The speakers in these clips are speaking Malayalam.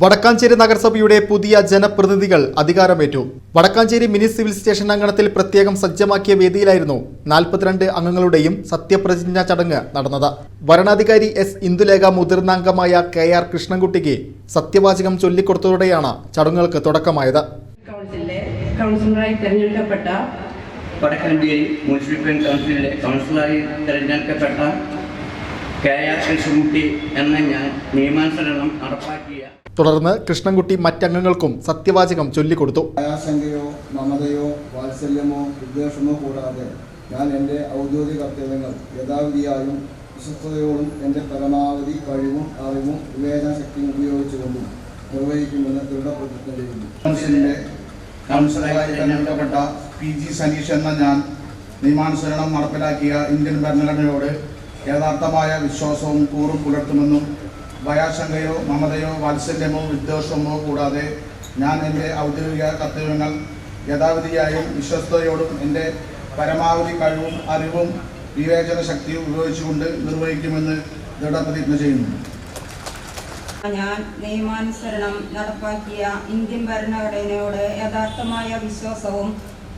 വടക്കാഞ്ചേരി നഗരസഭയുടെ പുതിയ ജനപ്രതിനിധികൾ അധികാരമേറ്റു. വടക്കാഞ്ചേരി മിനി സിവിൽ സ്റ്റേഷൻ അങ്കണത്തിൽ പ്രത്യേകം സജ്ജമാക്കിയ വേദിയിലായിരുന്നു നാൽപ്പത്തിരണ്ട് അംഗങ്ങളുടെയും സത്യപ്രതിജ്ഞാ ചടങ്ങ് നടന്നത്. വരണാധികാരി എസ് ഇന്ദുലേഖ മുതിർന്ന അംഗമായ കെ ആർ കൃഷ്ണൻകുട്ടിക്ക് സത്യവാചകം ചൊല്ലിക്കൊടുത്തതോടെയാണ് ചടങ്ങുകൾക്ക് തുടക്കമായത്. കൗൺസിലറായി തിരഞ്ഞെടുക്കപ്പെട്ട വടക്കഞ്ചേരി മുനിസിപ്പൽ കൗൺസിലിലെ കൗൺസിലറായി തിരഞ്ഞെടുക്കപ്പെട്ട കെ ആർ കൃഷ്ണൻകുട്ടി എന്ന ഞാൻ നിയമാനുസരണം നടപ്പാക്കിയ തുടർന്ന് കൃഷ്ണൻകുട്ടി മറ്റംഗങ്ങൾക്കും സത്യവാചകം ചൊല്ലിക്കൊടുത്തു. ആശങ്കയോ മമതയോ വാത്സല്യമോ വിദ്വേഷമോ കൂടാതെ ഞാൻ എന്റെ ഔദ്യോഗിക കർത്തവ്യങ്ങൾ യഥാവിധിയായും വിശ്വസ്തയോടും എന്റെ പരമാവധി കഴിവും അറിവും വിവേചന ശക്തിയും ഉപയോഗിച്ചുകൊണ്ടും നിർവഹിക്കുമെന്ന് ദൃഢപ്രതിജ്ഞ ചെയ്യുന്നു കൗൺസിലിന്റെ കൗൺസിലറായി തിരഞ്ഞെടുക്കപ്പെട്ട പി ജി സനീഷ് എന്ന ഞാൻ നിയമാനുസരണം നടപ്പിലാക്കിയ ഇന്ത്യൻ ഭരണഘടനയോട് യഥാർത്ഥമായ വിശ്വാസവും കൂറും പുലർത്തുമെന്നും ഭയാശങ്കയോ മമതയോ വാത്സല്യമോ വിദ്വേഷമോ കൂടാതെ ഞാൻ എന്റെ ഔദ്യോഗിക കർത്തവ്യങ്ങൾ യഥാവിധിയായും വിശ്വസ്തയോടും എന്റെ പരമാവധി കഴിവും അറിവും വിവേചന ശക്തിയും ഉപയോഗിച്ചുകൊണ്ട് നിർവഹിക്കുമെന്ന് ദൃഢപ്രതിജ്ഞ ചെയ്യുന്നു. ഞാൻ നിയമാനുസരണം നടപ്പാക്കിയ ഇന്ത്യൻ ഭരണഘടനയോട് യഥാർത്ഥമായ വിശ്വാസവും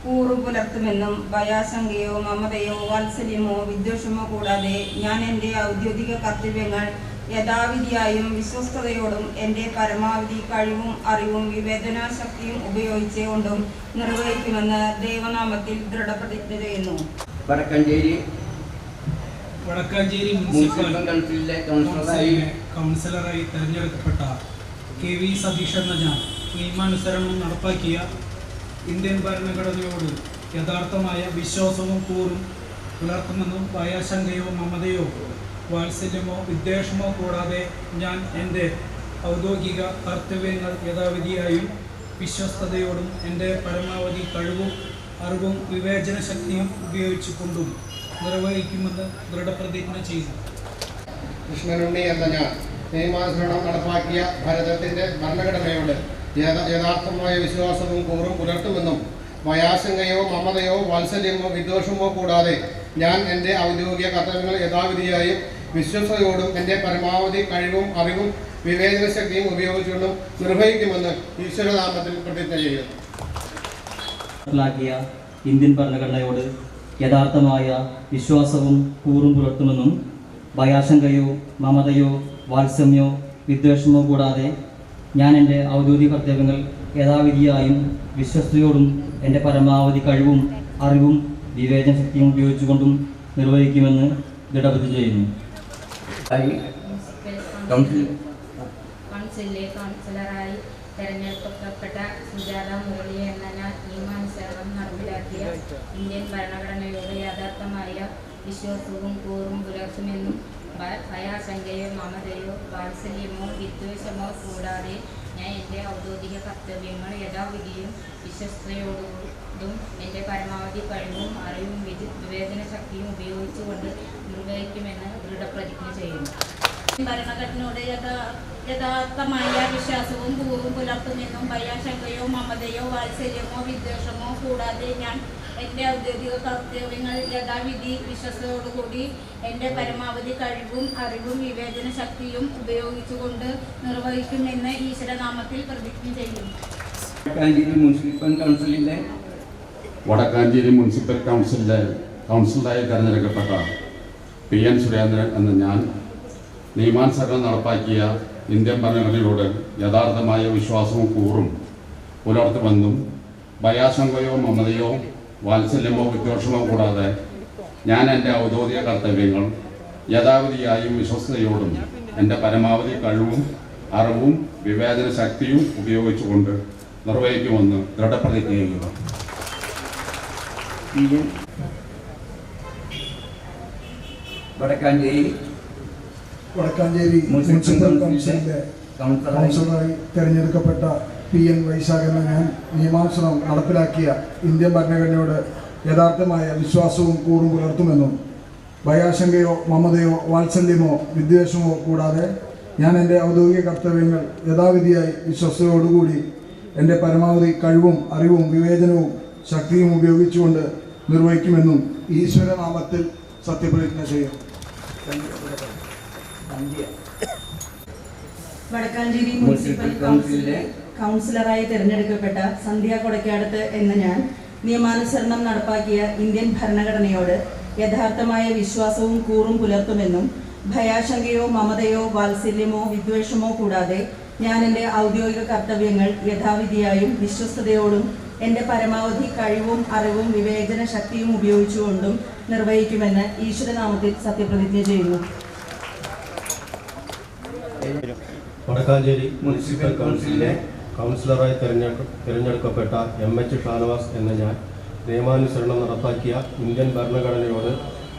കൂറു പുലർത്തുമെന്നും ഭയാശങ്കയോ മമതയോ വാത്സല്യമോ വിദ്വേഷമോ കൂടാതെ ഞാൻ എന്റെ ഔദ്യോഗിക കർത്തവ്യങ്ങൾ യഥാവിധിയായും വിശ്വസ്തയോടും എന്റെ പരമാവധി കഴിവും അറിവും വിവേചനാശക്തിയും ഉപയോഗിച്ചുകൊണ്ടും നിർവഹിക്കുമെന്ന് ദൈവനാമത്തിൽ ദൃഢപ്രതിജ്ഞ ചെയ്യുന്നു. വടക്കഞ്ചേരി വടക്കാഞ്ചേരി മുനിസിപ്പൽ കൗൺസിലിലെ കൗൺസിലറായി തെരഞ്ഞെടുക്കപ്പെട്ട കെ വി സതീഷ് എന്ന ഞാൻ നിയമാനുസരണം നടപ്പാക്കിയ ഇന്ത്യൻ ഭരണഘടനയോട് യഥാർത്ഥമായ വിശ്വാസവും കൂറും പുലർത്തുമെന്നും ഭയാശങ്കയോ മമതയോ വാത്സല്യമോ വിദ്വേഷമോ കൂടാതെ ഞാൻ എന്റെ ഔദ്യോഗിക കർത്തവ്യങ്ങൾ യഥാവിധിയായും വിശ്വസ്തയോടും എന്റെ പരമാവധി കഴിവും അറിവും വിവേചന ശക്തിയും ഉപയോഗിച്ചുകൊണ്ടും നിർവഹിക്കുമെന്ന് ദൃഢപ്രതിജ്ഞ ചെയ്യുന്നു. കൃഷ്ണനുണ്ണി എന്ന ഞാൻ നിയമാനുസരണം നടപ്പാക്കിയ ഭാരതത്തിന്റെ ഭരണഘടനയോട് യഥാർത്ഥമായ വിശ്വാസവും കൂറും പുലർത്തുമെന്നും ഭയാശങ്കയോ മമതയോ വാത്സല്യമോ വിദ്വേഷമോ കൂടാതെ ഞാൻ എന്റെ ഔദ്യോഗിക കർത്തവ്യങ്ങൾ യഥാവിധിയായും വിശ്വസതയോടും എന്റെ പരമാവധി കഴിവും അറിവും വിവേചന ശക്തിയും ഉപയോഗിച്ചുകൊണ്ടും നിർവഹിക്കുമെന്ന് ഈശ്വരനാമത്തിൽ പ്രതിജ്ഞ ചെയ്യുന്നു. ഇന്ത്യൻ ഭരണഘടനയോട് യഥാർത്ഥമായ വിശ്വാസവും കൂറും പുലർത്തുമെന്നും ഭയാശങ്കയോ മമതയോ വാത്സമ്യോ വിദ്വേഷമോ കൂടാതെ ഞാൻ എന്റെ ഔദ്യോഗിക കർത്തവ്യങ്ങൾ യഥാവിധിയായും വിശ്വസ്തയോടും എന്റെ പരമാവധി കഴിവും അറിവും വിവേചന ശക്തിയും ഉപയോഗിച്ചുകൊണ്ടും നിർവഹിക്കുമെന്ന് ദൃഢപ്രതിജ്ഞ ചെയ്യുന്നു. കൗൺസിലിലെ കൗൺസിലറായി തെരഞ്ഞെടുക്കപ്പെട്ട സുജാത മുരളി എന്ന ഞാൻ നിയമാനുസരണം നടപ്പിലാക്കിയ ഇന്ത്യൻ ഭരണഘടനയുടെ യഥാർത്ഥമായ വിശ്വാസവും കൂറും പുലർത്തുമെന്നും ഭയാശങ്കയോ മമതയോ വാത്സല്യമോ വിദ്വേഷമോ കൂടാതെ ഞാൻ എന്റെ ഔദ്യോഗിക കർത്തവ്യങ്ങൾ യഥാവിധിയും വിശ്വസ്തയോടും എന്റെ പരമാവധി കഴിവും അറിവും വിവേചന ശക്തിയും ഉപയോഗിച്ചുകൊണ്ട് നിർവഹിക്കുമെന്ന് ദൃഢപ്രതിജ്ഞ ചെയ്യുന്നു. ഭരണഘടനയോട് യഥാ- യഥാർത്ഥമായ വിശ്വാസവും കൂറും പുലർത്തുമെന്നും ഭയാശങ്കയോ മമതയോ വാത്സല്യമോ വിദ്വേഷമോ കൂടാതെ ഞാൻ എന്റെ ഔദ്യോഗിക കർത്തവ്യങ്ങൾ യഥാവിധി വിശ്വസത്തോടുകൂടി എന്റെ പരമാവധി കഴിവും അറിവും വിവേചന ശക്തിയും ഉപയോഗിച്ചുകൊണ്ട് നിർവഹിക്കുമെന്ന് ഈശ്വരനാമത്തിൽ പ്രതിജ്ഞ ചെയ്യുന്നു. മുനിസിപ്പൽ കൗൺസിലിലെ വടക്കാഞ്ചേരി മുനിസിപ്പൽ കൗൺസിലിലെ കൗൺസിലറായി തിരഞ്ഞെടുക്കപ്പെട്ട പി എൻ സുരേന്ദ്രൻ എന്ന ഞാൻ നിയമാനുസരണം നടപ്പാക്കിയ ഇന്ത്യൻ ഭരണഘടനയോട് യഥാർത്ഥമായ വിശ്വാസവും കൂറും പുലർത്തുമെന്നും ഭയാശങ്കയോ മമതയോ വാത്സല്യമോ വിദ്വേഷമോ കൂടാതെ ഞാൻ എന്റെ ഔദ്യോഗിക കർത്തവ്യങ്ങൾ യഥാവിധിയായും വിശ്വസ്തയോടും എന്റെ പരമാവധി കഴിവും അറിവും വിവേചന ശക്തിയും ഉപയോഗിച്ചുകൊണ്ട് നിർവഹിക്കുമെന്ന് ദൃഢപ്രതിജ്ഞ ചെയ്യുന്നു. P N Vadakkanchery Vadakkanchery municipal കൗൺസിലറായി തെരഞ്ഞെടുക്കപ്പെട്ട പി എൻ വൈശാഖനെ ഞാൻ നിയമാനുസരണം നടപ്പിലാക്കിയ ഇന്ത്യൻ ഭരണഘടനയോട് യഥാർത്ഥമായ വിശ്വാസവും കൂറും പുലർത്തുമെന്നും ഭയാശങ്കയോ മമതയോ വാത്സല്യമോ വിദ്വേഷമോ കൂടാതെ ഞാൻ എന്റെ ഔദ്യോഗിക കർത്തവ്യങ്ങൾ യഥാവിധിയായി വിശ്വസ്തയോടുകൂടി എന്റെ പരമാവധി കഴിവും അറിവും വിവേചനവും ശക്തിയും ഉപയോഗിച്ചുകൊണ്ട് നിർവഹിക്കുമെന്നും ഈശ്വരനാമത്തിൽ സത്യപ്രതിജ്ഞ ചെയ്യും. വടക്കാഞ്ചേരി മുനിസിപ്പൽ കൗൺസിലിലെ കൗൺസിലറായി തിരഞ്ഞെടുക്കപ്പെട്ട സന്ധ്യ കൊടക്കാടത്ത് എന്ന ഞാൻ നിയമാനുസരണം നടപ്പാക്കിയ ഇന്ത്യൻ ഭരണഘടനയോട് യഥാർത്ഥമായ വിശ്വാസവും കൂറും പുലർത്തുമെന്നും ഭയാശങ്കയോ മമതയോ വാത്സല്യമോ വിദ്വേഷമോ കൂടാതെ ഞാൻ എന്റെ ഔദ്യോഗിക കർത്തവ്യങ്ങൾ യഥാവിധിയായും വിശ്വസ്തയോടും എന്റെ പരമാവധി കഴിവും അറിവും വിവേചന ശക്തിയും ഉപയോഗിച്ചുകൊണ്ടും നിർവഹിക്കുമെന്ന് ഈശ്വരനാമത്തിൽ സത്യപ്രതിജ്ഞ ചെയ്യുന്നു. വടക്കാഞ്ചേരി മുനിസിപ്പൽ കൗൺസിലിലെ കൗൺസിലറായി തിരഞ്ഞെടുക്ക തിരഞ്ഞെടുക്കപ്പെട്ട എം എച്ച് ഷാനവാസ് എന്ന ഞാൻ നിയമാനുസരണം നടപ്പാക്കിയ ഇന്ത്യൻ ഭരണഘടനയോട്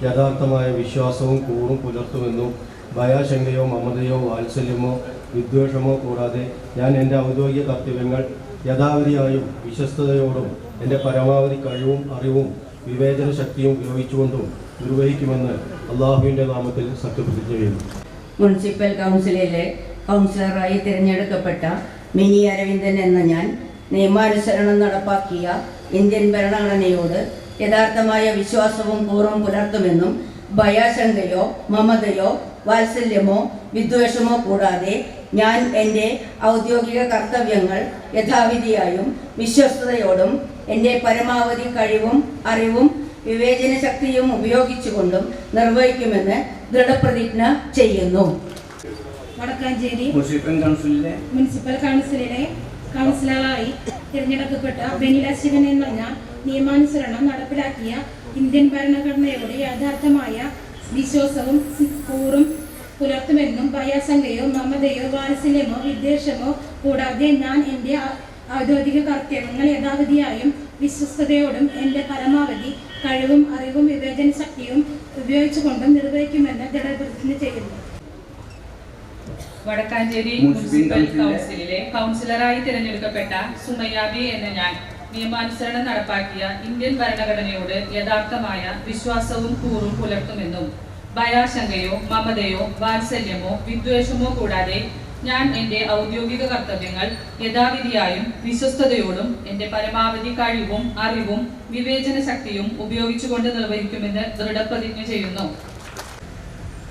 യഥാർത്ഥമായ വിശ്വാസവും കൂറും പുലർത്തുമെന്നും ഭയാശങ്കയോ മമതയോ വാത്സല്യമോ വിദ്വേഷമോ കൂടാതെ ഞാൻ എന്റെ ഔദ്യോഗിക കർത്തവ്യങ്ങൾ യഥാവിധിയായും വിശ്വസ്തയോടും എന്റെ പരമാവധി കഴിവും അറിവും വിവേചന ശക്തിയും ഉപയോഗിച്ചുകൊണ്ടും നിർവഹിക്കുമെന്ന് അള്ളാഹുവിന്റെ നാമത്തിൽ സത്യപ്രതിജ്ഞ ചെയ്യുന്നു. മുനിസിപ്പൽ കൗൺസിലിലെ കൗൺസിലറായി തിരഞ്ഞെടുക്കപ്പെട്ട മിനി അരവിന്ദൻ എന്ന ഞാൻ നിയമാനുസരണം നടപ്പാക്കിയ ഇന്ത്യൻ ഭരണഘടനയോട് യഥാർത്ഥമായ വിശ്വാസവും പൂർവം പുലർത്തുമെന്നും ഭയാശങ്കയോ മമതയോ വാത്സല്യമോ വിദ്വേഷമോ കൂടാതെ ഞാൻ എന്റെ ഔദ്യോഗിക കർത്തവ്യങ്ങൾ യഥാവിധിയായും വിശ്വസ്തയോടും എന്റെ പരമാവധി കഴിവും അറിവും വിവേചന ശക്തിയും ഉപയോഗിച്ചുകൊണ്ടും നിർവഹിക്കുമെന്ന് ദൃഢപ്രതിജ്ഞ ചെയ്യുന്നു. വടക്കാഞ്ചേരി മുനിസിപ്പൽ കൗൺസിലിലെ കൗൺസിലറായി തിരഞ്ഞെടുക്കപ്പെട്ട ബെനില ശിവൻ എന്ന് പറഞ്ഞ നിയമാനുസരണം നടപ്പിലാക്കിയ ഇന്ത്യൻ ഭരണഘടനയുടെ യഥാർത്ഥമായ വിശ്വാസവും കൂറും പുലർത്തുമെന്നും ഭയാശങ്കയോ മമതയോ വാത്സല്യമോ വിദ്വേഷമോ കൂടാതെ ഞാൻ എന്റെ ഔദ്യോഗിക കർത്തവ്യങ്ങൾ യഥാവിധിയായും വിശ്വസ്തയോടും എന്റെ പരമാവധി കഴിവും അറിവും വിവേചന ശക്തിയും ഉപയോഗിച്ചുകൊണ്ടും നിർവഹിക്കുമെന്ന് ദൃഢപ്രതിജ്ഞ ചെയ്യുന്നു. വടക്കാഞ്ചേരി മുനിസിപ്പൽ മുനിസിപ്പൽ കൗൺസിലിലെ കൗൺസിലറായി തിരഞ്ഞെടുക്കപ്പെട്ട സുമയാബി എന്ന ഞാൻ നിയമാനുസരണം നടപ്പാക്കിയ ഇന്ത്യൻ ഭരണഘടനയോട് യഥാർത്ഥമായ വിശ്വാസവും കൂറും പുലർത്തുമെന്നും ഭയാശങ്കയോ മമതയോ വാത്സല്യമോ വിദ്വേഷമോ കൂടാതെ ഞാൻ എന്റെ ഔദ്യോഗിക കർത്തവ്യങ്ങൾ യഥാവിധിയായും വിശ്വസ്തയോടും എന്റെ പരമാവധി കഴിവും അറിവും വിവേചന ശക്തിയും ഉപയോഗിച്ചുകൊണ്ട് നിർവഹിക്കുമെന്ന് ദൃഢപ്രതിജ്ഞ ചെയ്യുന്നു.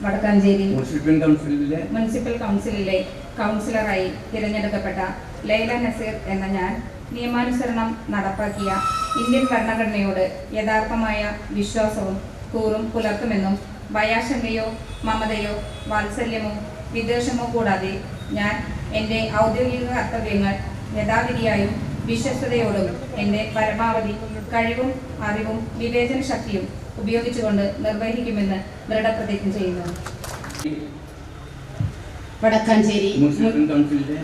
വടക്കാഞ്ചേരി മുനിസിപ്പൽ കൗൺസിലിലെ മുനിസിപ്പൽ കൗൺസിലിലെ കൗൺസിലറായി തിരഞ്ഞെടുക്കപ്പെട്ട ലൈല നസീർ എന്ന ഞാൻ നിയമാനുസരണം നടപ്പാക്കിയ ഇന്ത്യൻ ഭരണഘടനയോട് യഥാർത്ഥമായ വിശ്വാസവും കൂറും പുലർത്തുമെന്നും ഭയാശങ്കയോ മമതയോ വാത്സല്യമോ വിദ്വേഷമോ കൂടാതെ ഞാൻ എന്റെ ഔദ്യോഗിക കർത്തവ്യങ്ങൾ യഥാവിധിയായും വിശ്വസ്തയോടും എന്റെ പരമാവധി കഴിവും അറിവും വിവേചന ശക്തിയും ഉപയോഗിച്ചുകൊണ്ട് നിർവഹിക്കുമെന്ന് ദൃഢപ്രതിജ്ഞ ചെയ്യുന്നു. വടക്കാഞ്ചേരി മുനിസിപ്പൽ കൗൺസിലിലെ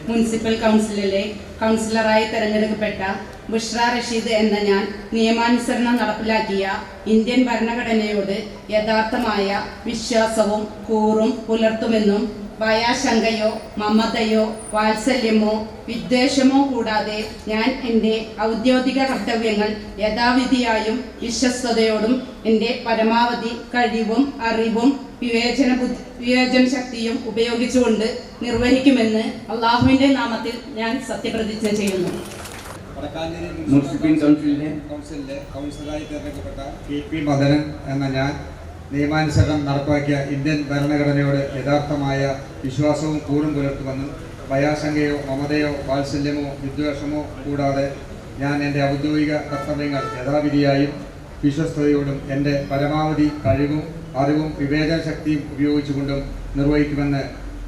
കൗൺസിലിലെ കൗൺസിലറായി തെരഞ്ഞെടുക്കപ്പെട്ട ബുഷ്ര റഷീദ് എന്ന ഞാൻ നിയമാനുസരണം നടപ്പിലാക്കിയ ഇന്ത്യൻ ഭരണഘടനയോട് യഥാർത്ഥമായ വിശ്വാസവും കൂറും പുലർത്തുമെന്നും ഭയാശങ്കയോ മമതയോ വാത്സല്യമോ വിദ്വേഷമോ കൂടാതെ ഞാൻ എന്റെ ഔദ്യോഗിക കർത്തവ്യങ്ങൾ യഥാവിധിയായും വിശ്വസ്തയോടും എന്റെ പരമാവധി കഴിവും അറിവും വിവേചന ബുദ്ധി വിവേചന ശക്തിയും ഉപയോഗിച്ചുകൊണ്ട് നിർവഹിക്കുമെന്ന് അള്ളാഹുവിന്റെ നാമത്തിൽ ഞാൻ സത്യപ്രതിജ്ഞ ചെയ്യുന്നു. മുനിസിപ്പൽ കൗൺസിലിലെ കൗൺസിലിലെ കൗൺസിലറായി തിരഞ്ഞെടുക്കപ്പെട്ട കെ പി മദനൻ എന്ന ഞാൻ നിയമാനുസരണം നടപ്പാക്കിയ ഇന്ത്യൻ ഭരണഘടനയോട് യഥാർത്ഥമായ വിശ്വാസവും കൂറും പുലർത്തുമെന്നും ഭയാശങ്കയോ മമതയോ വാത്സല്യമോ വിദ്വേഷമോ കൂടാതെ ഞാൻ എന്റെ ഔദ്യോഗിക കർത്തവ്യങ്ങൾ യഥാവിധിയായും വിശ്വസ്തയോടും എന്റെ പരമാവധി കഴിവും അറിവും വിവേചന ശക്തിയും ഉപയോഗിച്ചുകൊണ്ടും നിർവഹിക്കുമെന്ന്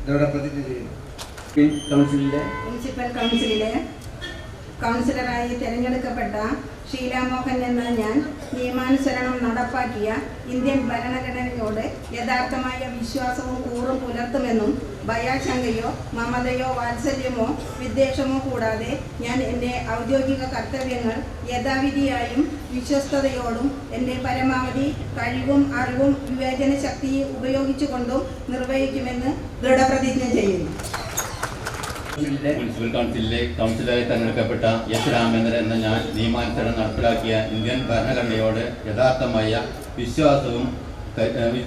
ദൃഢപ്രതിജ്ഞ ചെയ്യുന്നു. കൗൺസിലിലെ മുനിസിപ്പൽ കൗൺസിലിലെ കൗൺസിലറായി തിരഞ്ഞെടുക്കപ്പെട്ട ഷീല മോഹൻ എന്ന ഞാൻ നിയമാനുസരണം നടപ്പാക്കിയ ഇന്ത്യൻ ഭരണഘടനയോട് യഥാർത്ഥമായ വിശ്വാസവും കൂറും പുലർത്തുമെന്നും ഭയാശങ്കയോ മമതയോ വാത്സല്യമോ വിദ്വേഷമോ കൂടാതെ ഞാൻ എന്റെ ഔദ്യോഗിക കർത്തവ്യങ്ങൾ യഥാവിധിയായും വിശ്വസ്തയോടും എന്റെ പരമാവധി കഴിവും അറിവും വിവേചന ശക്തിയും ഉപയോഗിച്ചുകൊണ്ടും നിർവഹിക്കുമെന്ന് ദൃഢപ്രതിജ്ഞ ചെയ്യുന്നു. മുനിസിപ്പൽ കൗൺസിലിലെ കൗൺസിലറായി തെരഞ്ഞെടുക്കപ്പെട്ട എസ് രാമേന്ദ്രൻ എന്ന ഞാൻ നിയമാനുസരണം നടപ്പിലാക്കിയ ഇന്ത്യൻ ഭരണഘടനയോട് യഥാർത്ഥമായ വിശ്വാസവും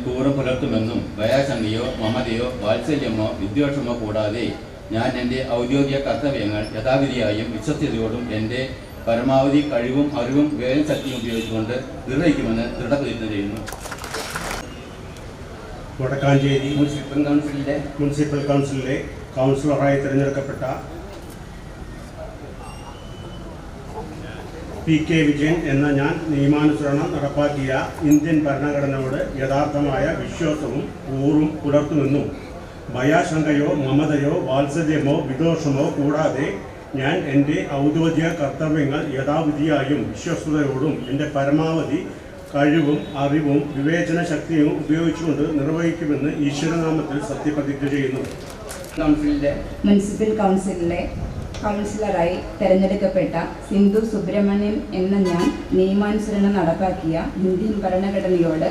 കൂറും പുലർത്തുമെന്നും ഭയാശങ്കയോ മമതയോ വാത്സല്യമോ വിദ്വേഷമോ കൂടാതെ ഞാൻ എന്റെ ഔദ്യോഗിക കർത്തവ്യങ്ങൾ യഥാവിധിയായും വിശ്വസ്തയോടും എന്റെ പരമാവധി കഴിവും അറിവും വേദന ശക്തിയും ഉപയോഗിച്ചുകൊണ്ട് നിർവഹിക്കുമെന്ന് ദൃഢപ്രതിജ്ഞ ചെയ്യുന്നു. വടക്കാഞ്ചേരി മുനിസിപ്പൽ കൗൺസിലിലെ മുനിസിപ്പൽ കൗൺസിലിലെ കൗൺസിലറായി തിരഞ്ഞെടുക്കപ്പെട്ട പി കെ വിജയൻ എന്ന ഞാൻ നിയമാനുസരണം നടപ്പാക്കിയ ഇന്ത്യൻ ഭരണഘടനയോട് യഥാർത്ഥമായ വിശ്വാസവും ഊറും പുലർത്തുമെന്നും ഭയാശങ്കയോ മമതയോ വാത്സല്യമോ വിദോഷമോ കൂടാതെ ഞാൻ എന്റെ ഔദ്യോഗിക കർത്തവ്യങ്ങൾ യഥാവിധിയായും വിശ്വസ്തയോടും എന്റെ പരമാവധി കഴിവും അറിവും വിവേചന ശക്തിയും ഉപയോഗിച്ചുകൊണ്ട് നിർവഹിക്കുമെന്ന് ഈശ്വരനാമത്തിൽ സത്യപ്രതിജ്ഞ ചെയ്യുന്നു. മുനിസിപ്പൽ കൗൺസിലിലെ കൗൺസിലറായി തെരഞ്ഞെടുക്കപ്പെട്ട സിന്ധു സുബ്രഹ്മണ്യൻ എന്ന ഞാൻ നിയമാനുസരണം നടപ്പാക്കിയ ഇന്ത്യൻ ഭരണഘടനയോട്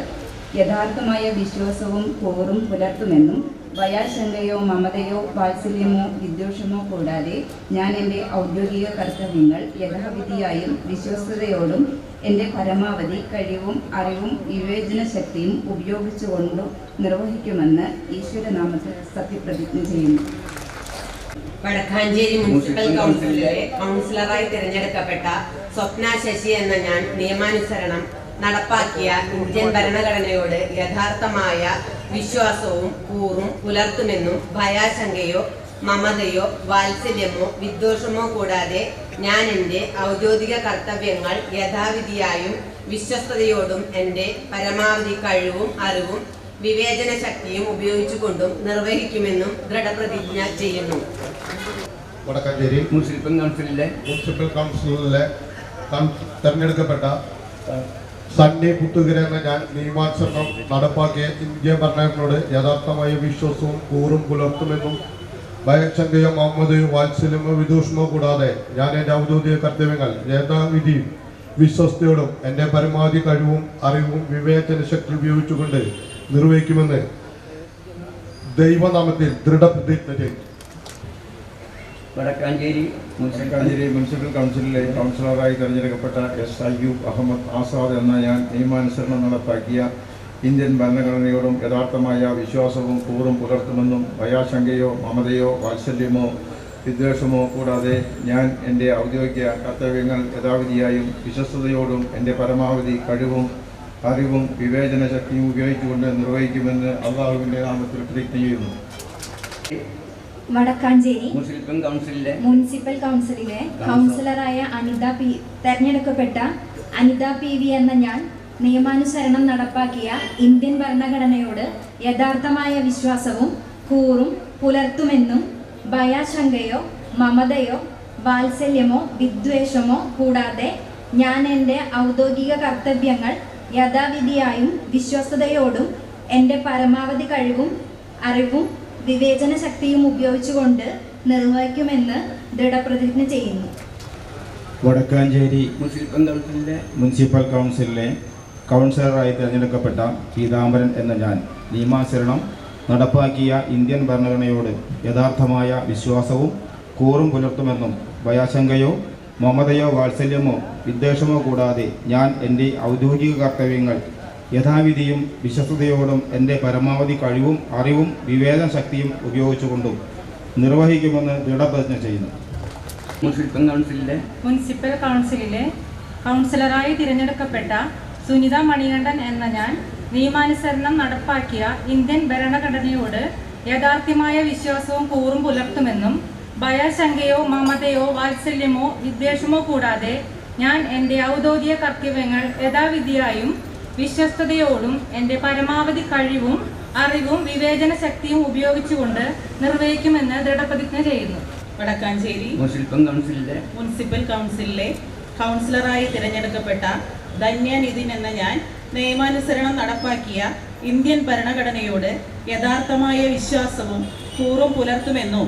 യഥാർത്ഥമായ വിശ്വാസവും കൂറും പുലർത്തുമെന്നും ഭയാശങ്കയോ മമതയോ വാത്സല്യമോ വിദ്വേഷമോ കൂടാതെ ഞാൻ എന്റെ ഔദ്യോഗിക കർത്തവ്യങ്ങൾ യഥാവിധിയായും വിശ്വസ്തയോടും എന്റെ പരമാവധി കഴിവും അറിവും വിവേചന ശക്തിയും ഉപയോഗിച്ചുകൊണ്ട് നിർവഹിക്കുമെന്ന് ഈശ്വരനാമത്തിൽ സത്യപ്രതിജ്ഞ ചെയ്യുന്നു. വടക്കാഞ്ചേരി മുനിസിപ്പൽ കൗൺസിലിലെ കൗൺസിലറായി തിരഞ്ഞെടുക്കപ്പെട്ട സ്വപ്ന ശശി എന്ന ഞാൻ നിയമാനുസരണം നടപ്പാക്കിയ ഇന്ത്യൻ ഭരണഘടനയോട് യഥാർത്ഥമായ വിശ്വാസവും കൂറും പുലർത്തുമെന്നും ഭയാശങ്കയോ മമതയോ വാത്സല്യമോ വിദ്വേഷമോ കൂടാതെ ഞാൻ എന്റെ ഔദ്യോഗിക കർത്തവ്യങ്ങൾ യഥാവിധിയായും വിശ്വസ്തയോടും എന്റെ പരമാവധി കഴിവും അറിവും വിവേചന ശക്തിയും ഉപയോഗിച്ചുകൊണ്ടും നിർവഹിക്കുമെന്നും ദൃഢപ്രതിജ്ഞ ചെയ്യുന്നു. വടക്കാഞ്ചേരി മുനിസിപ്പൽ കൗൺസിലിലെ മുനിസിപ്പൽ കൗൺസിലിലെ തെരഞ്ഞെടുക്കപ്പെട്ട സണ്ണി പുത്തുകര എന്ന ഞാൻ നിയമാനുസരണം നടപ്പാക്കിയ ഇന്ത്യ ഭരണകൂടങ്ങളോട് യഥാർത്ഥമായ വിശ്വാസവും കൂറും പുലർത്തുമെന്നും ഭയശങ്കയോ മുഹമ്മദയോ വാത്സല്യമോ വിദൂഷമോ കൂടാതെ ഞാൻ എന്റെ ഔദ്യോഗിക കർത്തവ്യങ്ങൾ യഥാവിധിയും വിശ്വസ്തയോടും എന്റെ പരമാവധി കഴിവും അറിവും വിവേചന ശക്തി ഉപയോഗിച്ചുകൊണ്ട് നിർവഹിക്കുമെന്ന് ദൈവനാമത്തിൽ ദൃഢപ്രതിജ്ഞ ചെയ്തു വടക്കാഞ്ചേരി വടക്കാഞ്ചേരി മുനിസിപ്പൽ കൗൺസിലിലെ കൗൺസിലറായി തെരഞ്ഞെടുക്കപ്പെട്ട എസ് അയ്യൂബ് അഹമ്മദ് ആസാദ് എന്ന ഞാൻ നിയമാനുസരണം നടപ്പാക്കിയ ഇന്ത്യൻ ഭരണഘടനയോടും യഥാർത്ഥമായ വിശ്വാസവും കൂറും പുലർത്തുമെന്നും ഭയാശങ്കയോ മമതയോ വാത്സല്യമോ വിദ്വേഷമോ കൂടാതെ ഞാൻ എന്റെ ഔദ്യോഗിക കർത്തവ്യങ്ങൾ യഥാവിധിയായും വിശ്വസ്തയോടും എന്റെ പരമാവധി കഴിവും അറിവും വിവേചന ശക്തിയും ഉപയോഗിച്ചുകൊണ്ട് നിർവഹിക്കുമെന്ന് അള്ളാഹുവിന്റെ നാമത്തിൽ പ്രതിജ്ഞ ചെയ്യുന്നു. വടക്കാഞ്ചേരി മുനിസിപ്പൽ കൗൺസിലിലെ മുനിസിപ്പൽ കൗൺസിലിലെ കൗൺസിലറായ അനിത പി തെരഞ്ഞെടുക്കപ്പെട്ട അനിത പി വി എന്ന ഞാൻ നിയമാനുസരണം നടപ്പാക്കിയ ഇന്ത്യൻ ഭരണഘടനയോട് യഥാർത്ഥമായ വിശ്വാസവും കൂറും പുലർത്തുമെന്നും ഭയാശങ്കയോ മമതയോ വാത്സല്യമോ വിദ്വേഷമോ കൂടാതെ ഞാൻ എന്റെ ഔദ്യോഗിക കർത്തവ്യങ്ങൾ യഥാവിധിയായും വിശ്വസ്തയോടും എന്റെ പരമാവധി കഴിവും അറിവും വിവേചന ശക്തിയും ഉപയോഗിച്ചുകൊണ്ട് നിർവഹിക്കുമെന്ന് ദൃഢപ്രതിജ്ഞ ചെയ്യുന്നു. വടക്കാഞ്ചേരി മുനിസിപ്പൽ കൗൺസിലിലെ മുനിസിപ്പൽ കൗൺസിലിലെ കൗൺസിലറായി തിരഞ്ഞെടുക്കപ്പെട്ട പീതാംബരൻ എന്ന ഞാൻ നിയമാചരണം നടപ്പാക്കിയ ഇന്ത്യൻ ഭരണഘടനയോട് യഥാർത്ഥമായ വിശ്വാസവും കൂറും പുലർത്തുമെന്നും ഭയാശങ്കയോ മമതയോ വാത്സല്യമോ വിദ്വേഷമോ കൂടാതെ ഞാൻ എന്റെ ഔദ്യോഗിക കർത്തവ്യങ്ങൾ യഥാവിധിയും വിശ്വസ്തയോടും എന്റെ പരമാവധി കഴിവും അറിവും വിവേക ശക്തിയും ഉപയോഗിച്ചുകൊണ്ടും നിർവഹിക്കുമെന്ന് ദൃഢപ്രതിജ്ഞ ചെയ്യുന്നു. മുനിസിപ്പൽ കൗൺസിലിലെ മുനിസിപ്പൽ കൗൺസിലിലെ കൗൺസിലറായി തിരഞ്ഞെടുക്കപ്പെട്ട സുനിത മണികണ്ഠൻ എന്ന ഞാൻ നിയമാനുസരണം നടപ്പാക്കിയ ഇന്ത്യൻ ഭരണഘടനയോട് യഥാർത്ഥമായ വിശ്വാസവും കൂറും പുലർത്തുമെന്നും ഭയശങ്കയോ മമതയോ വാത്സല്യമോ വിദ്വേഷമോ കൂടാതെ ഞാൻ എന്റെ ഔദ്യോഗിക കർത്തവ്യങ്ങൾ യഥാവിധിയായും വിശ്വസ്തയോടും എന്റെ പരമാവധി കഴിവും അറിവും വിവേചന ശക്തിയും ഉപയോഗിച്ചുകൊണ്ട് നിർവഹിക്കുമെന്ന് ദൃഢപ്രതിജ്ഞ ചെയ്യുന്നു. വടക്കാഞ്ചേരി മുനിസിപ്പൽ കൗൺസിലിലെ മുനിസിപ്പൽ കൗൺസിലിലെ കൗൺസിലറായി തിരഞ്ഞെടുക്കപ്പെട്ട ധന്യ നിതിൻ എന്ന ഞാൻ നിയമാനുസരണം നടപ്പാക്കിയ ഇന്ത്യൻ ഭരണഘടനയോട് യഥാർത്ഥമായ വിശ്വാസവും കൂറും പുലർത്തുമെന്നും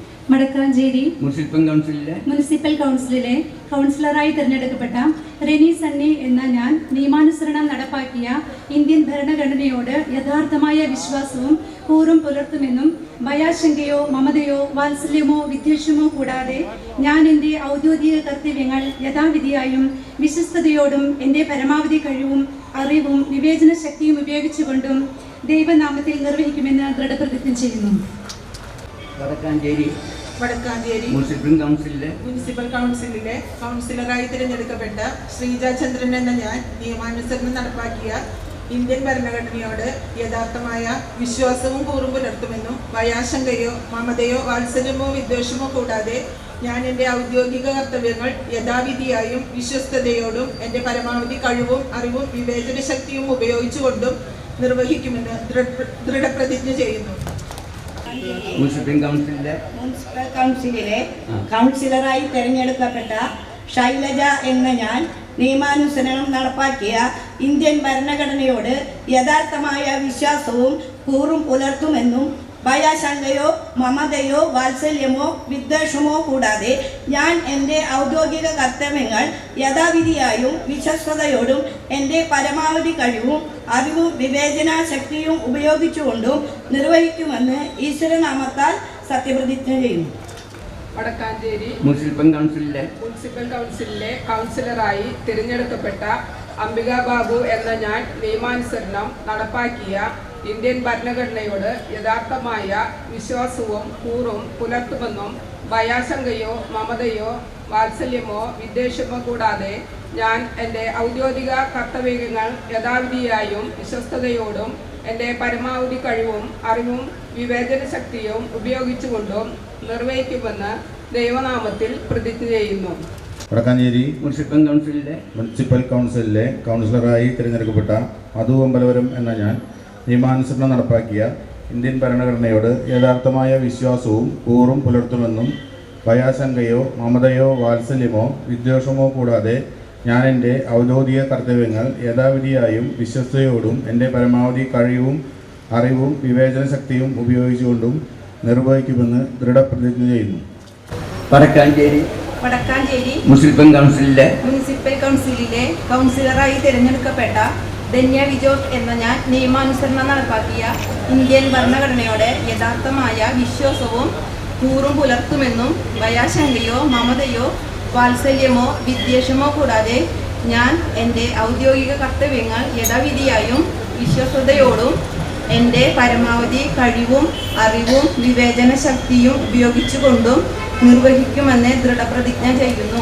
മടക്കാഞ്ചേരി മുനിസിപ്പൽ കൗൺസിലിലെ മുനിസിപ്പൽ കൗൺസിലിലെ കൗൺസിലറായി തിരഞ്ഞെടുക്കപ്പെട്ട റെനി സണ്ണി എന്ന ഞാൻ നിയമാനുസരണം നടപ്പാക്കിയ ഇന്ത്യൻ ഭരണഘടനയോട് യഥാർത്ഥമായ വിശ്വാസവും കൂറും പുലർത്തുമെന്നും ഭയാശങ്കയോ മമതയോ വാത്സല്യമോ വിദ്വേഷമോ കൂടാതെ ഞാൻ എന്റെ ഔദ്യോഗിക കർത്തവ്യങ്ങൾ യഥാവിധിയായും വിശ്വസ്തയോടും എന്റെ പരമാവധി കഴിവും അറിവും വിവേചന ശക്തിയും ഉപയോഗിച്ചുകൊണ്ടും ദൈവനാമത്തിൽ നിർവഹിക്കുമെന്ന് ദൃഢപ്രതിജ്ഞ ചെയ്യുന്നു. വടക്കാഞ്ചേരി വടക്കാഞ്ചേരി മുനിസിപ്പൽ കൗൺസിലിലെ മുനിസിപ്പൽ കൗൺസിലിലെ കൗൺസിലറായി തിരഞ്ഞെടുക്കപ്പെട്ട ശ്രീജ ചന്ദ്രൻ എന്ന ഞാൻ നിയമാനുസരണം നടപ്പാക്കിയ ഇന്ത്യൻ ഭരണഘടനയോട് യഥാർത്ഥമായ വിശ്വാസവും കൂറും പുലർത്തുമെന്നും ഭയാശങ്കയോ മമതയോ വാത്സല്യമോ വിദ്വേഷമോ കൂടാതെ ഞാൻ എന്റെ ഔദ്യോഗിക കർത്തവ്യങ്ങൾ യഥാവിധിയായും വിശ്വസ്തയോടും എന്റെ പരമാവധി കഴിവും അറിവും വിവേചന ശക്തിയും ഉപയോഗിച്ചുകൊണ്ടും നിർവഹിക്കുമെന്ന് ദൃഢ- ദൃഢപ്രതിജ്ഞ ചെയ്യുന്നു. മുനിസിപ്പൽ കൗൺസിലിലെ മുനിസിപ്പൽ കൗൺസിലിലെ കൗൺസിലറായി തെരഞ്ഞെടുക്കപ്പെട്ട ശൈലജ എന്ന ഞാൻ നിയമാനുസരണം നടപ്പാക്കിയ ഇന്ത്യൻ ഭരണഘടനയോട് യഥാർത്ഥമായ വിശ്വാസവും കൂറും പുലർത്തുമെന്നും ഭയാശങ്കയോ മമതയോ വാത്സല്യമോ വിദ്വേഷമോ കൂടാതെ ഞാൻ എന്റെ ഔദ്യോഗിക കർത്തവ്യങ്ങൾ യഥാവിധിയായും വിശ്വസ്തയോടും എന്റെ പരമാവധി കഴിവും അറിവും വിവേചന ശക്തിയും ഉപയോഗിച്ചുകൊണ്ടും നിർവഹിക്കുമെന്ന് ഈശ്വരനാമത്താൽ സത്യപ്രതിജ്ഞ ചെയ്യുന്നു. വടക്കാഞ്ചേരി മുനിസിപ്പൽ കൗൺസിലിലെ മുനിസിപ്പൽ കൗൺസിലിലെ കൗൺസിലറായി തിരഞ്ഞെടുക്കപ്പെട്ട അംബിക ബാബു എന്ന ഞാൻ നിയമാനുസരണം നടപ്പാക്കിയ ഇന്ത്യൻ ഭരണഘടനയോട് യഥാർത്ഥമായ വിശ്വാസവും കൂറും പുലർത്തുമെന്നും ഭയാശങ്കയോ മമതയോ വാത്സല്യമോ വിദ്വേഷമോ കൂടാതെ ഞാൻ എന്റെ ഔദ്യോഗിക കർത്തവ്യങ്ങൾ യഥാവിധിയായും വിശ്വസ്തയോടും എന്റെ പരമാവധി കഴിവും അറിവും വിവേചന ശക്തിയും ഉപയോഗിച്ചുകൊണ്ടും നിർവഹിക്കുമെന്ന് ദൈവനാമത്തിൽ പ്രതിജ്ഞ ചെയ്യുന്നു. വടക്കാഞ്ചേരി മുനിസിപ്പൽ കൗൺസിലിലെ മുനിസിപ്പൽ കൗൺസിലിലെ കൗൺസിലറായി തിരഞ്ഞെടുക്കപ്പെട്ട മധു അമ്പലവരം എന്ന ഞാൻ നിയമാനുസരണം നടപ്പാക്കിയ ഇന്ത്യൻ ഭരണഘടനയോട് യഥാർത്ഥമായ വിശ്വാസവും കൂറും പുലർത്തുമെന്നും ഭയാശങ്കയോ മമതയോ വാത്സല്യമോ വിദ്വേഷമോ കൂടാതെ ഞാൻ എന്റെ ഔദ്യോഗിക കർത്തവ്യങ്ങൾ യഥാവിധിയായും വിശ്വസ്തയോടും എന്റെ പരമാവധി കഴിവും അറിവും വിവേചന ശക്തിയും ഉപയോഗിച്ചുകൊണ്ടും നിർവഹിക്കുമെന്ന് ദൃഢപ്രതിജ്ഞ ചെയ്യുന്നു. വടക്കാഞ്ചേരി വടക്കാഞ്ചേരി മുനിസിപ്പൽ കൗൺസിലിലെ മുനിസിപ്പൽ കൗൺസിലിലെ കൗൺസിലറായി തിരഞ്ഞെടുക്കപ്പെട്ട ധന്യ വിജോസ് എന്ന ഞാൻ നിയമാനുസരണം നടപ്പാക്കിയ ഇന്ത്യൻ ഭരണഘടനയോടെ യഥാർത്ഥമായ വിശ്വാസവും കൂറും പുലർത്തുമെന്നും ഭയാശങ്കയോ മമതയോ വാത്സല്യമോ വിദ്വേഷമോ കൂടാതെ ഞാൻ എന്റെ ഔദ്യോഗിക കർത്തവ്യങ്ങൾ യഥാവിധിയായും വിശ്വസ്തയോടും എന്റെ പരമാവധി കഴിവും അറിവും വിവേചന ശക്തിയും ഉപയോഗിച്ചുകൊണ്ടും നിർവഹിക്കുമെന്ന് ദൃഢപ്രതിജ്ഞ ചെയ്യുന്നു.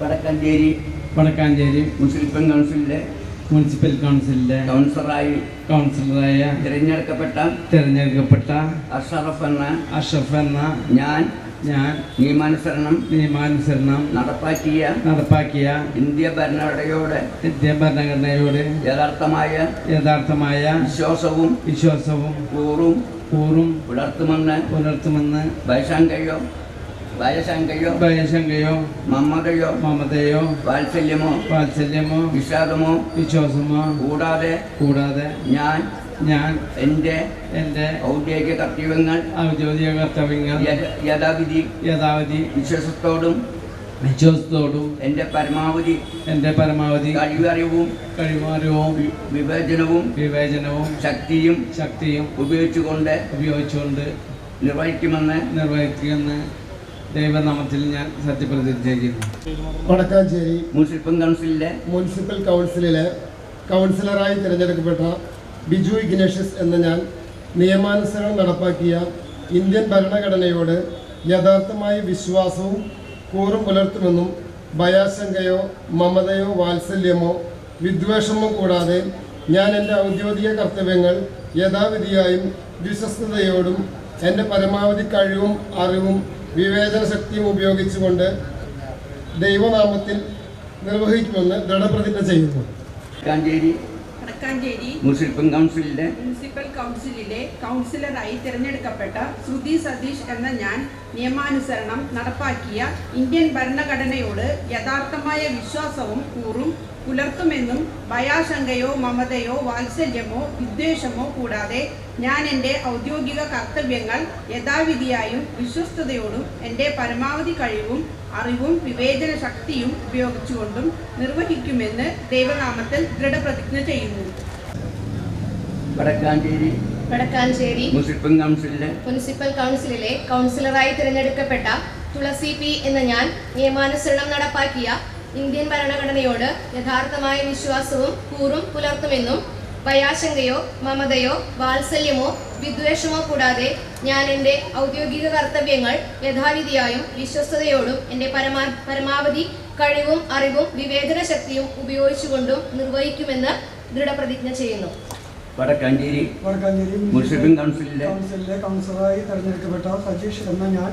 വടക്കാഞ്ചേരി വടക്കാഞ്ചേരി മുസ്ലിം കൗൺസിലിലെ മുനിസിപ്പൽ കൗൺസിലിലെ കൗൺസിലറായി കൗൺസിലറായ തിരഞ്ഞെടുക്കപ്പെട്ട തിരഞ്ഞെടുക്കപ്പെട്ട അഷറഫ് എന്ന അഷറഫ് എന്ന ഞാൻ ഞാൻ നിയമാനുസരണം നിയമാനുസരണം നടപ്പാക്കിയ നടപ്പാക്കിയ ഇന്ത്യ ഭരണഘടനയോട് ഇന്ത്യ ഭരണഘടനയോട് യഥാർത്ഥമായ യഥാർത്ഥമായ വിശ്വാസവും വിശ്വാസവും കൂറും കൂറും പുലർത്തുമെന്ന് പുലർത്തുമെന്ന് ഭയശങ്കയോ ഭയശങ്കയോ ഭയശങ്കയോ മമതയോ മമതയോ വാത്സല്യമോ? വാത്സല്യമോ? വിഷാദമോ വിശ്വാസമോ? കൂടാതെ കൂടാതെ ഞാൻ ഞാൻ എന്റെ എന്റെ ഔദ്യോഗിക കർത്തവ്യങ്ങൾ ഔദ്യോഗിക കർത്തവ്യങ്ങൾ യഥാവിധി യഥാവിധി വിശ്വാസത്തോടും വിശ്വാസത്തോടും എന്റെ പരമാവധി എന്റെ പരമാവധി കഴിവറിവും കഴിവറിവും വിവേചനവും വിവേചനവും ശക്തിയും ശക്തിയും ഉപയോഗിച്ചുകൊണ്ട് ഉപയോഗിച്ചുകൊണ്ട് നിർവഹിക്കുമെന്ന് നിർവഹിക്കുമെന്ന് ദൈവനാമത്തിൽ ഞാൻ സത്യപ്രതിജ്ഞ ചെയ്യുന്നു വടക്കാഞ്ചേരി മുനിസിപ്പൽ കൗൺസിലിലെ മുനിസിപ്പൽ കൗൺസിലിലെ കൗൺസിലറായി തിരഞ്ഞെടുക്കപ്പെട്ട ബിജു ഇഗ്നേഷ്യസ് എന്ന ഞാൻ നിയമാനുസരണം നടപ്പാക്കിയ ഇന്ത്യൻ ഭരണഘടനയോട് യഥാർത്ഥമായ വിശ്വാസവും കൂറും പുലർത്തുമെന്നും ഭയാശങ്കയോ മമതയോ വാത്സല്യമോ വിദ്വേഷമോ കൂടാതെ ഞാൻ എന്റെ ഔദ്യോഗിക കർത്തവ്യങ്ങൾ യഥാവിധിയായും വിശ്വസ്തയോടും എന്റെ പരമാവധി കഴിവും അറിവും വിവേചന ശക്തിയും ഉപയോഗിച്ചുകൊണ്ട് ദൈവനാമത്തിൽ നിർവഹിക്കുമെന്ന് ദൃഢപ്രതിജ്ഞ ചെയ്യുന്നു. കാഞ്ചേരി. മുനിസിപ്പൽ കൗൺസിലിലെ. മുനിസിപ്പൽ കൗൺസിലിലെ കൗൺസിലറായി തിരഞ്ഞെടുക്കപ്പെട്ട ശ്രുതി സതീഷ് എന്ന ഞാൻ നിയമാനുസരണം നടപ്പാക്കിയ ഇന്ത്യൻ ഭരണഘടനയോട് യഥാർത്ഥമായ വിശ്വാസവും കൂറും പുലർത്തുമെന്നും ഭയാശങ്കയോ മമതയോ വാത്സല്യമോ വിദ്വേഷമോ കൂടാതെ ഞാൻ എന്റെ ഔദ്യോഗിക കർത്തവ്യങ്ങൾ യഥാവിധിയായും വിശ്വസ്തയോടും എന്റെ പരമാവധി കഴിവും അറിവും വിവേചന ശക്തിയും ഉപയോഗിച്ചുകൊണ്ടും നിർവഹിക്കുമെന്ന് ദൈവനാമത്തിൽ ദൃഢപ്രതിജ്ഞ ചെയ്യുന്നു. വടക്കാഞ്ചേരി വടക്കാഞ്ചേരി മുനിസിപ്പൽ കൗൺസിലിലെ മുനിസിപ്പൽ കൗൺസിലിലെ കൗൺസിലറായി തിരഞ്ഞെടുക്കപ്പെട്ട തുളസി പി എന്ന ഞാൻ നിയമാനുസരണം നടപ്പാക്കിയ ഇന്ത്യൻ ഭരണഘടനയോട് യഥാർത്ഥമായ വിശ്വാസവും കൂറും പുലർത്തുമെന്നും ഭയാശങ്കയോ മമതയോ വാത്സല്യമോ വിദ്വേഷമോ കൂടാതെ ഞാൻ എന്റെ ഔദ്യോഗിക കർത്തവ്യങ്ങൾ യഥാവിധിയായും വിശ്വസ്തയോടും എന്റെ പരമാ പരമാവധി കഴിവും അറിവും വിവേചന ശക്തിയും ഉപയോഗിച്ചുകൊണ്ടും നിർവഹിക്കുമെന്ന് ദൃഢപ്രതിജ്ഞ ചെയ്യുന്നു. വടക്കാഞ്ചേരി വടക്കാഞ്ചേരി മുനിസിപ്പൽ കൗൺസിലിലെ കൗൺസിലിലെ കൗൺസിലറായി തെരഞ്ഞെടുക്കപ്പെട്ട സജീഷ് എന്ന ഞാൻ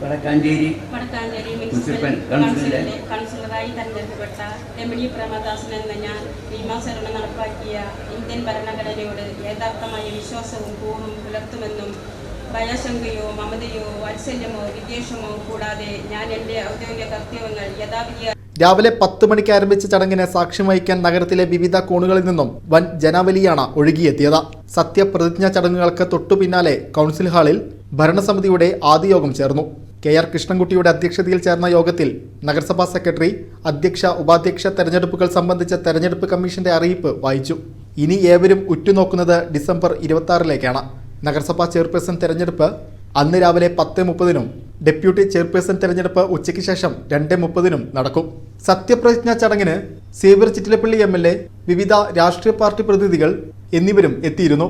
വടക്കാഞ്ചേരി വടക്കാഞ്ചേരി മുനിസിപ്പൽ കൗൺസിലിലെ കൗൺസിലറായി തെരഞ്ഞെടുക്കപ്പെട്ട രമണി പ്രേമദാസൻ എന്ന ഞാൻ നിയമാനുസരണം നടപ്പാക്കിയ ഇന്ത്യൻ ഭരണഘടനയോട് യഥാർത്ഥമായ വിശ്വാസവും കൂറും പുലർത്തുമെന്നും ഭയശങ്കയോ മമതയോ വാത്സല്യമോ വിദ്വേഷമോ കൂടാതെ ഞാൻ എന്റെ ഔദ്യോഗിക കർത്തവ്യങ്ങൾ യഥാവിധി രാവിലെ പത്ത് മണിക്ക് ആരംഭിച്ച ചടങ്ങിന് സാക്ഷ്യം വഹിക്കാൻ നഗരത്തിലെ വിവിധ കോണുകളിൽ നിന്നും വൻ ജനാവലിയാണ് ഒഴുകിയെത്തിയത്. സത്യപ്രതിജ്ഞാ ചടങ്ങുകൾക്ക് തൊട്ടു പിന്നാലെ കൗൺസിൽ ഹാളിൽ ഭരണസമിതിയുടെ ആദ്യ യോഗം ചേർന്നു. കെ ആർ കൃഷ്ണൻകുട്ടിയുടെ അധ്യക്ഷതയിൽ ചേർന്ന യോഗത്തിൽ നഗരസഭാ സെക്രട്ടറി അധ്യക്ഷ ഉപാധ്യക്ഷ തെരഞ്ഞെടുപ്പുകൾ സംബന്ധിച്ച തെരഞ്ഞെടുപ്പ് കമ്മീഷന്റെ അറിയിപ്പ് വായിച്ചു. ഇനി ഏവരും ഉറ്റുനോക്കുന്നത് ഡിസംബർ ഇരുപത്തി നഗരസഭാ ചെയർപേഴ്സൺ തെരഞ്ഞെടുപ്പ് അന്ന് രാവിലെ പത്ത് മുപ്പതിനും ഡെപ്യൂട്ടി ചെയർപേഴ്സൺ തെരഞ്ഞെടുപ്പ് ഉച്ചയ്ക്ക് ശേഷം രണ്ട് മുപ്പതിനും നടക്കും. സത്യപ്രതിജ്ഞ ചടങ്ങിന് Xavier Chittilappilly M L A വിവിധ രാഷ്ട്രീയ പാർട്ടി പ്രതിനിധികൾ എന്നിവരും എത്തിയിരുന്നു.